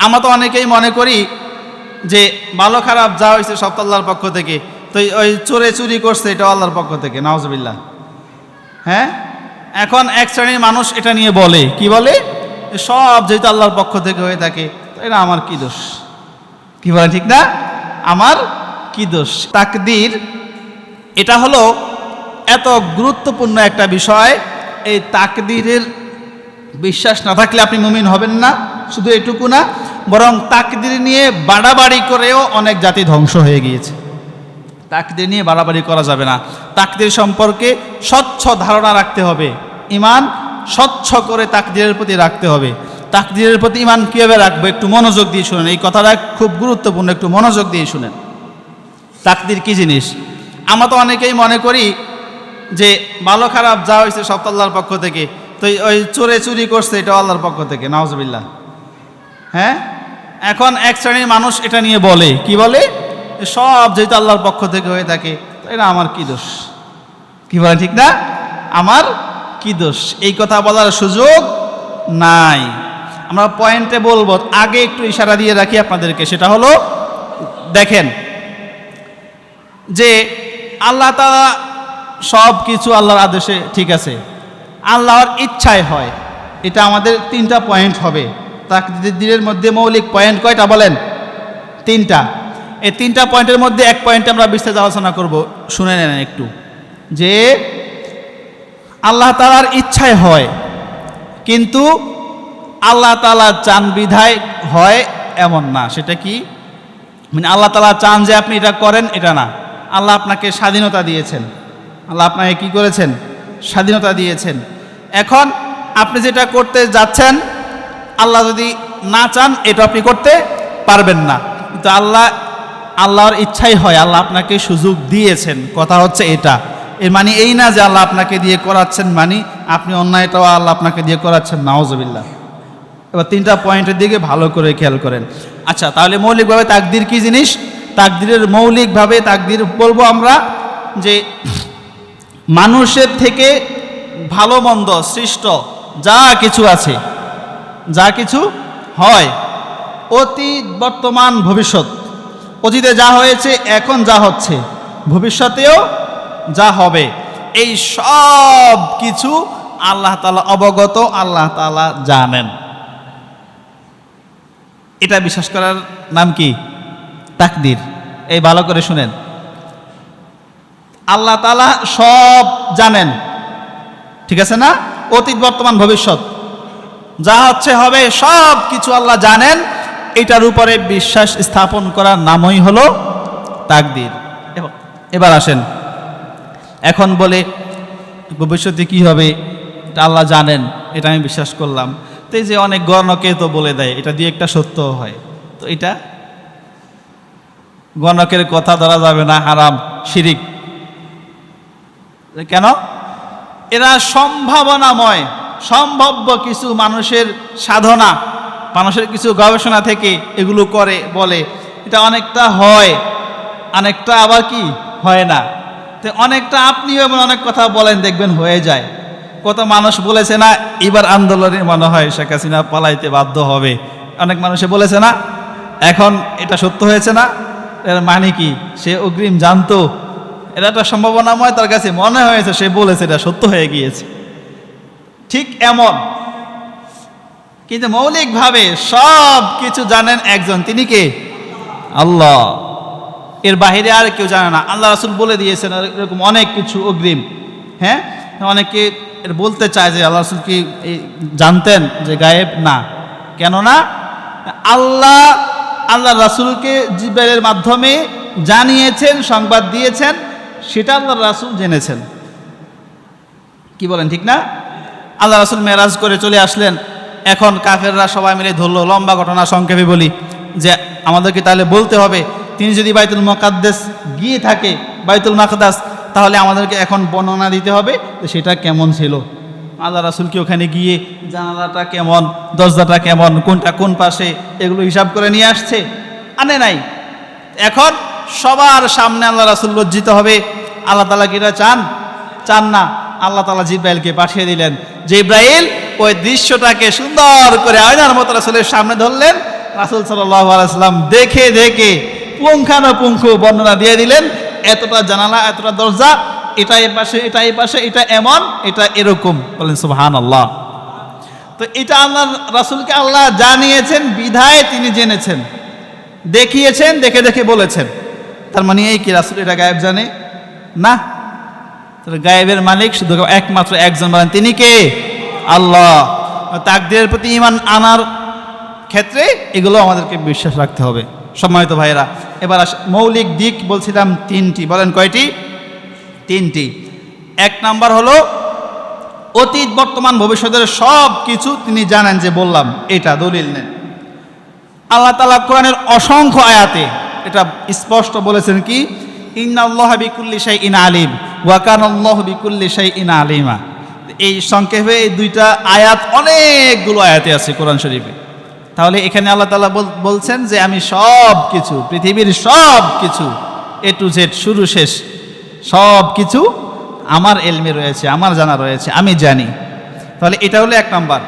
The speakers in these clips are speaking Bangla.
আমরা তো অনেকেই মনে করি যে ভালো খারাপ যা হয়েছে সব আল্লাহর পক্ষ থেকে। তো ওই চোরে চুরি করছে এটা আল্লাহর পক্ষ থেকে নওয়াজবিল্লাহ হ্যাঁ? এখন এক শ্রেণির মানুষ এটা নিয়ে বলে। কি বলে? সব যেহেতু আল্লাহর পক্ষ থেকে হয়ে থাকে এটা আমার কি দোষ? কি বলে ঠিক না? আমার কি দোষ? তাকদির, এটা হলো এত গুরুত্বপূর্ণ একটা বিষয়। এই তাকদিরের বিশ্বাস না থাকলে আপনি মুমিন হবেন না। শুধু এটুকু না বরং তাকদির নিয়ে বাড়াবাড়ি করেও অনেক জাতি ধ্বংস হয়ে গিয়েছে। তাকদির নিয়ে বাড়াবাড়ি করা যাবে না। তাকদির সম্পর্কে স্বচ্ছ ধারণা রাখতে হবে। ইমান স্বচ্ছ করে তাকদিরের প্রতি রাখতে হবে। তাকদিরের প্রতি ইমান কীভাবে রাখব একটু মনোযোগ দিয়ে শুনেন। এই কথাটা খুব গুরুত্বপূর্ণ, একটু মনোযোগ দিয়ে শুনেন। তাকদির কি জিনিস? আমরা তো অনেকেই মনে করি যে, ভালো খারাপ যা হয়েছে সব আল্লাহর পক্ষ থেকে। তো ওই চোরে চুরি করছে এটা আল্লাহর পক্ষ থেকে। নওয়াজবিল্লাহ হ্যাঁ? এখন এক শ্রেণির মানুষ এটা নিয়ে বলে। কি বলে? সব যেহেতু আল্লাহর পক্ষ থেকে হয়ে থাকে এটা আমার কি দোষ? কি বলে ঠিক না? আমার কি দোষ? এই কথা বলার সুযোগ নাই। আমরা পয়েন্টে বলব, আগে একটু ইশারা দিয়ে রাখি আপনাদেরকে, সেটা হলো, দেখেন, যে আল্লাহ তালা সব কিছু আল্লাহর আদেশে ঠিক আছে। আল্লাহর ইচ্ছায় হয়। এটা আমাদের তিনটা পয়েন্ট হবে। তাকদিরের মধ্যে মৌলিক পয়েন্ট কয়টা বলেন? তিনটা। এই তিনটা পয়েন্টের মধ্যে এক পয়েন্ট আমরা বিস্তারিত আলোচনা করব। শুনে নেন একটু। যে আল্লাহ তালার ইচ্ছায় হয়, কিন্তু আল্লাহ তালা চান বিধায় হয় এমন না। সেটা কি? মানে আল্লাহ তালা চান যে আপনি এটা করেন, এটা না। আল্লাহ আপনাকে স্বাধীনতা দিয়েছেন। আল্লাহ আপনাকে কি করেছেন? স্বাধীনতা দিয়েছেন। এখন আপনি যেটা করতে যাচ্ছেন আল্লাহ যদি না চান, এটা আপনি করতে পারবেন না। কিন্তু আল্লাহ, আল্লাহর ইচ্ছাই হয়, আল্লাহ আপনাকে সুযোগ দিয়েছেন। কথা হচ্ছে এটা। এর মানে এই না যে আল্লাহ আপনাকে দিয়ে করাচ্ছেন মানে আপনি অন্যায়টাও আল্লাহ আপনাকে দিয়ে করাচ্ছেন নাওজবিল্লা এবার তিনটা পয়েন্টের দিকে ভালো করে খেয়াল করেন। আচ্ছা তাহলে মৌলিকভাবে তাকদির কি জিনিস? তাকদিরের মৌলিকভাবে তাকদির বলব আমরা যে মানুষের থেকে ভালো মন্দ, সৃষ্ট, যা কিছু আছে যা কিছু হয় অতীত বর্তমান ভবিষ্যৎ। অতীতে যা হয়েছে, এখন যা হচ্ছে, ভবিষ্যতেও যা হবে, এই সব কিছু আল্লাহ তালা অবগত, আল্লাহ তালা জানেন। এটা বিশ্বাস করার নাম কি? তাকদির। এই ভালো করে শুনেন। আল্লাহ তালা সব জানেন। ঠিক আছে না? অতীত, বর্তমান, ভবিষ্যৎ। যা হচ্ছে হবে, সব কিছু আল্লাহ জানেন। এটার উপরে বিশ্বাস স্থাপন করার নামই হলো তাকদির। এবার- আসেন। এখন বলে, ভবিষ্যতে কি হবে? এটা আল্লাহ জানেন, এটা আমি বিশ্বাস করলাম। তো এই যে অনেক গণকে তো বলে দেয়, এটা দিয়ে একটা সত্য হয়। তো এটা গণকের কথা ধরা যাবে না, হারাম, শিরিক। কেন? এরা সম্ভাবনাময়। সম্ভাব্য কিছু মানুষের সাধনা, মানুষের কিছু গবেষণা থেকে এগুলো করে, বলে। এটা অনেকটা হয়, অনেকটা আবার কি? হয় না। তো অনেকটা আপনিও এমন অনেক কথা বলেন, দেখবেন হয়ে যায়। কত মানুষ বলেছে না, এবার আন্দোলনে মনে হয় শেখ হাসিনা পালাইতে বাধ্য হবে। অনেক মানুষে বলেছে না, এখন এটা সত্য হয়েছে না। এর মানে কি? সে অগ্রিম জানতো। এটা একটা সম্ভাবনাময় তার কাছে মনে হয়েছে, সে বলেছে, এটা সত্য হয়ে গিয়েছে। ঠিক এমন। কিন্তু মৌলিকভাবে সব কিছু জানেন একজন, তিনি কে? আল্লাহ। এর বাহিরে আর কেউ জানে না। আল্লাহ রাসুল বলে দিয়েছেন এরকম অনেক কিছু অগ্রিম। হ্যাঁ? অনেকে বলতে চায় যে আল্লাহ রাসুল কি জানতেন যে গায়েব? না। কেননা আল্লাহ আল্লাহ রাসুলকে জিব্রাইলের মাধ্যমে জানিয়েছেন, সংবাদ দিয়েছেন, সেটা আল্লাহ রাসুল জেনেছেন। কি বলেন, ঠিক না? আল্লাহ রাসুল মেরাজ করে চলে আসলেন। এখন কাফেররা সবাই মিলে ধরলো, লম্বা ঘটনা সংক্ষেপে বলি, যে আমাদেরকে তাহলে বলতে হবে, তিনি যদি বাইতুল মকাদ্দেস গিয়ে থাকে, বাইতুল মাকদাস, তাহলে আমাদেরকে এখন বর্ণনা দিতে হবে সেটা কেমন ছিল। আল্লাহ রাসুলকে ওখানে গিয়ে জানালাটা কেমন, দরজাটা কেমন, কোনটা কোন পাশে, এগুলো হিসাব করে নিয়ে আসছে? আনে নাই। এখন সবার সামনে আল্লাহ রাসুল লজ্জিত হবে, আল্লাহ তালা কি চান? চান না। আল্লাহ তালা জিব্রাইলকে পাঠিয়ে দিলেন। জিব্রাইল ওই দৃশ্যটাকে সুন্দর করে আয়নার মতো রাসুলের সামনে ধরলেন। রাসুল সাল্লাম দেখে দেখে পুঙ্খানুপুঙ্খ বর্ণনা দিয়ে দিলেন, এতটা জানালা, এতটা দরজা, এটা এ পাশে, এটা এই পাশে, এটা এমন, এটা এরকম। বলেন সুবহান আল্লাহ তো এটা আল্লাহ, রাসুলকে আল্লাহ জানিয়েছেন, বিধায় তিনি জেনেছেন, দেখিয়েছেন, দেখে দেখে বলেছেন। তার মানে এই কি, রাসুল এটা গায়েব জানে? না। গায়েবের মালিক, শুধু একমাত্র একজন বলেন, তিনি কে? আল্লাহ। তাকদের প্রতি ইমান আনার ক্ষেত্রে এগুলো আমাদেরকে বিশ্বাস রাখতে হবে। সম্মানিত ভাইয়েরা, এবার আস, মৌলিক দিক বলছিলাম তিনটি। বলেন কয়টি? তিনটি। এক নাম্বার হলো, অতীত, বর্তমান, ভবিষ্যতের সব কিছু তিনি জানেন যে বললাম, এটা দলিল নেন আল্লাহ তালা কোরআনের অসংখ্য আয়াতে এটা স্পষ্ট বলেছেন কি, ইন্নাল্লাহ বিকুল্লি শাই ইন আলিম। ওয়াকান আল্লাহ বিকুল্লি ইন আলিমা। এই সংক্ষেপে এই দুইটা আয়াত অনেকগুলো আয়াতে আছে কোরআন শরীফে। তাহলে এখানে আল্লাহ তালা বলছেন যে আমি সব কিছু পৃথিবীর সব কিছু এ টু জেড শুরু, শেষ সব কিছু আমার এলমে রয়েছে, আমার জানা রয়েছে, আমি জানি। তাহলে এটা হলো এক নাম্বার।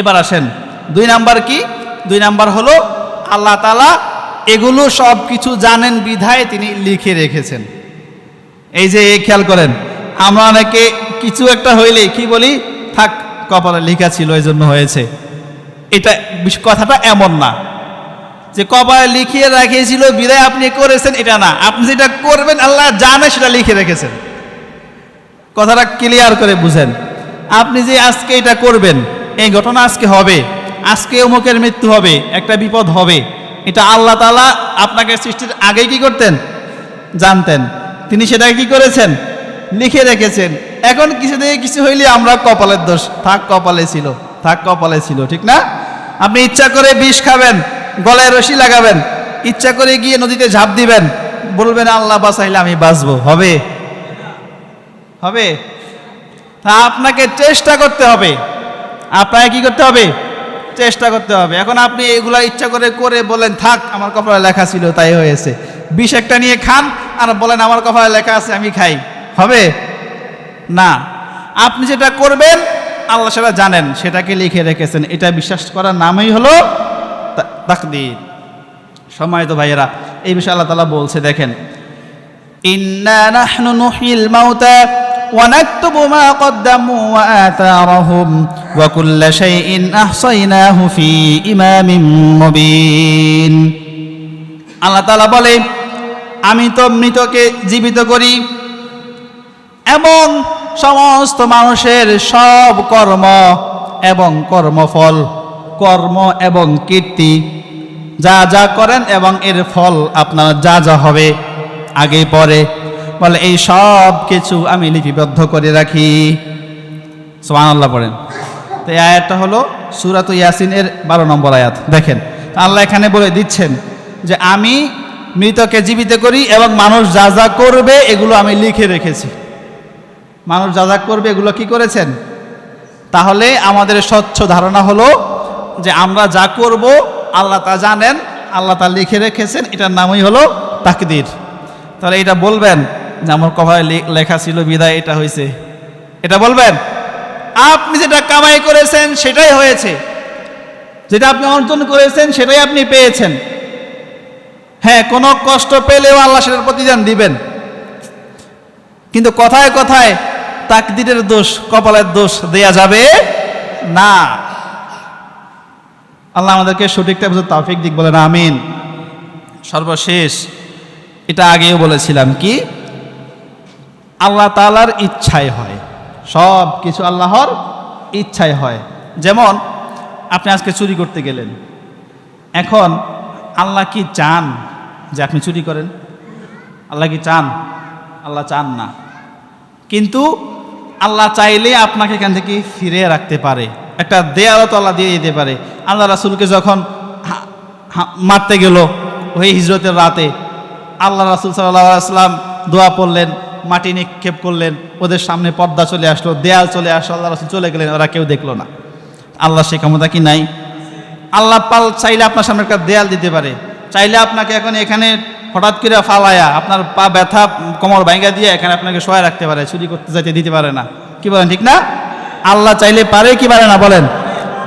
এবার আসেন, দুই নাম্বার কি? দুই নাম্বার হলো আল্লাহ তালা এগুলো সব কিছু জানেন বিধায় তিনি লিখে রেখেছেন। এই যে, এই খেয়াল করেন, আমরা অনেকে কিছু একটা হইলে কি বলি? থাক, কপালে লেখা ছিল এই জন্য হয়েছে। এটা কথাটা এমন না। যে কপালে লিখিয়ে রাখিয়েছিল, বিদায় আপনি করেছেন, এটা না। আপনি যেটা করবেন, আল্লাহ জানে সেটা লিখে রেখেছেন। কথাটা ক্লিয়ার করে বুঝেন। আপনি যে আজকে এটা করবেন, এই ঘটনা আজকে হবে। আজকে অমুকের মৃত্যু হবে, একটা বিপদ হবে। এটা আল্লাহ তালা আপনাকে সৃষ্টির আগেই কি করতেন? জানতেন। তিনি সেটা কি করেছেন? লিখে রেখেছেন। এখন কিছু থেকে কিছু হইলে আমরা কপালের দোষ। থাক কপালে ছিল, থাক কপালে ছিল, ঠিক না? আপনি ইচ্ছা করে বিষ খাবেন, গলায় রশি লাগাবেন, ইচ্ছা করে গিয়ে নদীতে ঝাঁপ দিবেন, বলবেন, আল্লাহ বাসাইলে আমি বাঁচবো। হবে? হবে? তা আপনাকে চেষ্টা করতে হবে। আপনাকে কি করতে হবে? চেষ্টা করতে হবে। এখন আপনি এগুলা ইচ্ছা করে করে বলেন, থাক, আমার কপালে লেখা ছিল, তাই হয়েছে। বিষ একটা নিয়ে খান আর বলেন আমার কপালে লেখা আছে আমি খাই হবে না আপনি যেটা করবেন আল্লাহ সেটা জানেন সেটাকে লিখে রেখেছেন এটা বিশ্বাস করার নামই হলো তা- তাকদীর সম্মানিত ভাইয়েরা এই বিষয়ে আল্লাহ তালা বলছে দেখেন إنا نحن نحيي الموتى ونكتب ما قدموا وآثارهم وكل شيء أحصيناه في إمام مبين আল্লাহ তালা বলে আমি তো মৃতকে জীবিত করি। এবং সমস্ত মানুষের সব কর্ম এবং কর্মফল, কর্ম এবং কীর্তি, যা যা করেন এবং এর ফল আপনার যা যা হবে, আগে পরে। বলে, এই সব কিছু আমি লিপিবদ্ধ করে রাখি। সোমান আল্লাহ পড়েন। তো এই আয়াতটা হলো সুরাত ইয়াসিনের বারো নম্বর আয়াত। দেখেন আল্লাহ এখানে বলে দিচ্ছেন যে, আমি মৃতকে জীবিত করি এবং মানুষ যা যা করবে, এগুলো আমি লিখে রেখেছি। মানুষ যা যা করবে, এগুলো কি করেছেন? তাহলে আমাদের স্বচ্ছ ধারণা হলো যে আমরা যা করব, আল্লাহ তা জানেন, আল্লাহ তা লিখে রেখেছেন, এটার নামই হলো তাকদির। তাহলে এটা বলবেন যে আমার কভায় লেখা ছিল, বিদায় এটা হয়েছে। এটা বলবেন? আপনি যেটা কামাই করেছেন, সেটাই হয়েছে। যেটা আপনি অর্জন করেছেন, সেটাই আপনি পেয়েছেন। হ্যাঁ কোনো কষ্ট পেলেও আল্লাহ সেটার প্রতিদান দিবেন। কিন্তু কথায় কথায় তাকদিরের দোষ, কপালের দোষ দেয়া যাবে না। আল্লাহ আমাদেরকে সঠিকটা বুঝতে তাফিক দিক বলেন, আমিন। সর্বশেষ, এটা আগেও বলেছিলাম কি? আল্লাহ তালার ইচ্ছায় হয়। সব কিছু আল্লাহর ইচ্ছায় হয়। যেমন, আপনি আজকে চুরি করতে গেলেন। এখন আল্লাহ কি চান? যে আপনি চুরি করেন। আল্লাহ কি চান? আল্লাহ চান না। কিন্তু আল্লাহ চাইলে আপনাকে এখান থেকে ফিরে রাখতে পারে। একটা দেয়ালও তো আল্লাহ দিয়ে দিতে পারে। আল্লাহ রাসুলকে যখন মারতে গেল ওই হিজরতের রাতে, আল্লাহ রাসুল সাল্লাহ আসলাম দোয়া পড়লেন, মাটি নিক্ষেপ করলেন, ওদের সামনে পর্দা চলে আসলো, দেয়াল চলে আসলো, আল্লাহ রাসুল চলে গেলেন, ওরা কেউ দেখল না। আল্লাহ সে ক্ষমতা কি নাই? আল্লাহ পাল চাইলে আপনার সামনে একটা দেয়াল দিতে পারে। চাইলে আপনাকে এখন এখানে হঠাৎ করে ফালায়া আপনার পা ব্যথা কোমর ভাঙ্গা দিয়ে এখানে আপনাকে সহায় রাখতে পারে, চুরি করতে যাইতে দিতে পারে না। কি বলেন, ঠিক না? আল্লাহ চাইলে পারে কি পারে না বলেন?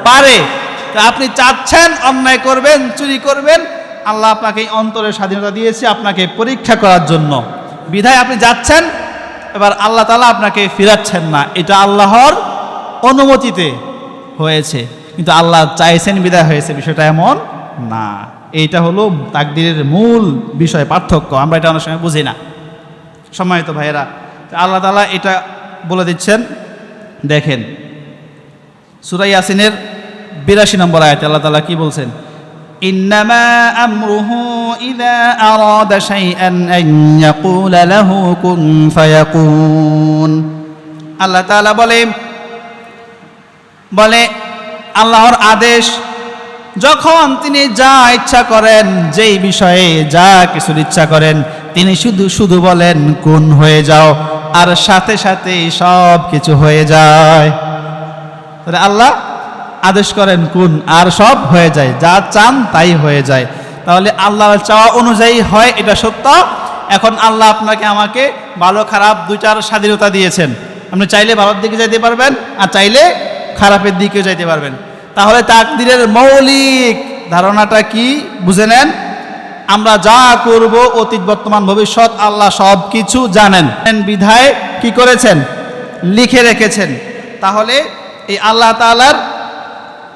পারে। তা আপনি চাচ্ছেন, অন্যায় করবেন, চুরি করবেন, আল্লাহ আপনাকে এই অন্তরের স্বাধীনতা দিয়েছে আপনাকে পরীক্ষা করার জন্য। বিধায় আপনি যাচ্ছেন, এবার আল্লাহ তালা আপনাকে ফিরাচ্ছেন না। এটা আল্লাহর অনুমতিতে হয়েছে। কিন্তু আল্লাহ চাইছেন বিদায় হয়েছে, বিষয়টা এমন না। এইটা হলো তাকদিরের মূল বিষয়, পার্থক্য। আমরা এটা অনেক সময় বুঝি না। সম্মানিত ভাইয়েরা, আল্লাহ তালা এটা বলে দিচ্ছেন। দেখেন সুরাই ইয়াসিনের বিরাশি নম্বর আয়াতে আল্লাহ তালা কি বলছেন? আল্লাহ তাআলা বলে বলে, আল্লাহর আদেশ যখন তিনি যা ইচ্ছা করেন, যেই বিষয়ে যা কিছুর ইচ্ছা করেন, তিনি শুধু শুধু বলেন কোন হয়ে যাও। আর সাথে সাথে সব কিছু হয়ে যায়। তাহলে আল্লাহ আদেশ করেন কোন আর সব হয়ে যায়, যা চান তাই হয়ে যায়। তাহলে আল্লাহ চাওয়া অনুযায়ী হয়, এটা সত্য। এখন আল্লাহ আপনাকে আমাকে ভালো, খারাপ দুইটার স্বাধীনতা দিয়েছেন। আপনি চাইলে ভালোর দিকে যাইতে পারবেন, আর চাইলে খারাপের দিকেও যাইতে পারবেন। তাহলে তাকদিরের মৌলিক ধারণাটা কি? বুঝে নেন। আমরা যা করব অতীত, বর্তমান, ভবিষ্যৎ, আল্লাহ সব কিছু জানেন বিধায় কি করেছেন? লিখে রেখেছেন। তাহলে এই আল্লাহ তাআলার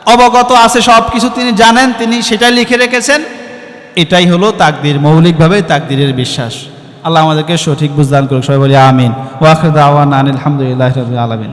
অবগত আছে সব কিছু তিনি জানেন, তিনি সেটাই লিখে রেখেছেন। এটাই হলো তাকদির, মৌলিকভাবে তাকদিরের বিশ্বাস। আল্লাহ আমাদেরকে সঠিক বুঝদান করুক। সবাই বলি আমিন। ওয়াখর দাওয়ান আলহামদুলিল্লাহ আলমিন।